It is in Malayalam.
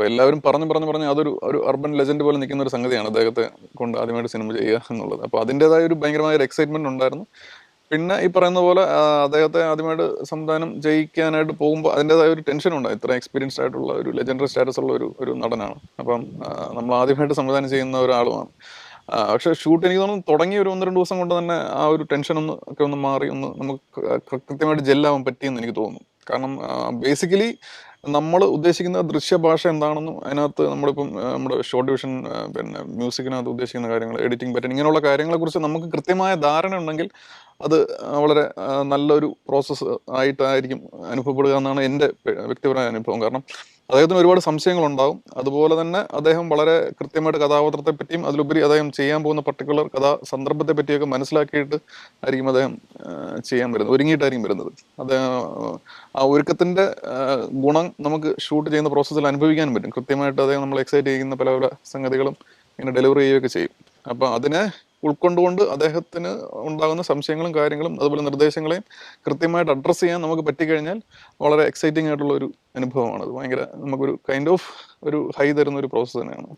അപ്പോൾ എല്ലാവരും പറഞ്ഞു പറഞ്ഞു പറഞ്ഞു അതൊരു ഒരു അർബൻ ലെജൻഡ് പോലെ നിൽക്കുന്ന ഒരു സംഗതിയാണ് അദ്ദേഹത്തെ കൊണ്ട് ആദ്യമായിട്ട് സിനിമ ചെയ്യുക എന്നുള്ളത്. അപ്പോൾ അതിന്റെതായ ഒരു ഭയങ്കരമായ ഒരു എക്സൈറ്റ്മെന്റ് ഉണ്ടായിരുന്നു. പിന്നെ ഈ പറയുന്ന പോലെ അദ്ദേഹത്തെ ആദ്യമായിട്ട് സംവിധാനം ജയിക്കാനായിട്ട് പോകുമ്പോൾ അതിന്റെതായ ഒരു ടെൻഷൻ ഉണ്ട് ഇത്ര എക്സ്പീരിയൻസ്ഡ് ആയിട്ടുള്ള ഒരു ലെജൻഡറി സ്റ്റാറ്റസ് ഉള്ള ഒരു ഒരു നടനാണ്. അപ്പം നമ്മൾ ആദ്യമായിട്ട് സംവിധാനം ചെയ്യുന്ന ഒരാളുമാണ്. പക്ഷേ ഷൂട്ട് എനിക്ക് തോന്നുന്നു തുടങ്ങിയ ഒരു ഒന്ന് രണ്ട് ദിവസം കൊണ്ട് തന്നെ ആ ഒരു ടെൻഷൻ ഒന്ന് ഒക്കെ ഒന്ന് മാറി ഒന്ന് നമുക്ക് കൃത്യമായിട്ട് ജെല്ലാവാൻ പറ്റിയെന്ന് എനിക്ക് തോന്നുന്നു. കാരണം ബേസിക്കലി നമ്മൾ ഉദ്ദേശിക്കുന്ന ദൃശ്യഭാഷ എന്താണെന്നും അതിനകത്ത് നമ്മളിപ്പം നമ്മുടെ ഷോർട്ട് ഡിവിഷൻ പിന്നെ മ്യൂസിക്കിനകത്ത് ഉദ്ദേശിക്കുന്ന കാര്യങ്ങൾ എഡിറ്റിംഗ് പറ്റൻ ഇങ്ങനെയുള്ള കാര്യങ്ങളെക്കുറിച്ച് നമുക്ക് കൃത്യമായ ധാരണ ഉണ്ടെങ്കിൽ അത് വളരെ നല്ലൊരു പ്രോസസ്സ് ആയിട്ടായിരിക്കും അനുഭവപ്പെടുക എന്നാണ് എന്റെ വ്യക്തിപരമായ അനുഭവം. കാരണം അദ്ദേഹത്തിന് ഒരുപാട് സംശയങ്ങളുണ്ടാവും. അതുപോലെ തന്നെ അദ്ദേഹം വളരെ കൃത്യമായിട്ട് കഥാപാത്രത്തെ പറ്റിയും അതിലുപരി അദ്ദേഹം ചെയ്യാൻ പോകുന്ന പർട്ടിക്കുലർ കഥാ സന്ദർഭത്തെ പറ്റിയൊക്കെ മനസ്സിലാക്കിയിട്ട് ആയിരിക്കും അദ്ദേഹം ചെയ്യാൻ വരുന്നത് ഒരുങ്ങിയിട്ടായിരിക്കും വരുന്നത്. അദ്ദേഹം ആ ഒരുക്കത്തിന്റെ ഗുണം നമുക്ക് ഷൂട്ട് ചെയ്യുന്ന പ്രോസസ്സിൽ അനുഭവിക്കാനും പറ്റും. കൃത്യമായിട്ട് അദ്ദേഹം നമ്മൾ എക്സൈറ്റ് ചെയ്യുന്ന പല പല സംഗതികളും ഇങ്ങനെ ഡെലിവറി ചെയ്യുകയൊക്കെ ചെയ്യും. അപ്പോൾ അതിനെ ഉൾക്കൊണ്ടുകൊണ്ട് അദ്ദേഹത്തിന് ഉണ്ടാകുന്ന സംശയങ്ങളും കാര്യങ്ങളും അതുപോലെ നിർദ്ദേശങ്ങളെയും കൃത്യമായിട്ട് അഡ്രസ്സ് ചെയ്യാൻ നമുക്ക് പറ്റിക്കഴിഞ്ഞാൽ വളരെ എക്സൈറ്റിംഗ് ആയിട്ടുള്ള ഒരു അനുഭവമാണ്. അത് ഭയങ്കര നമുക്കൊരു കൈൻഡ് ഓഫ് ഒരു ഹൈ തരുന്ന ഒരു പ്രോസസ്സ് തന്നെയാണ്.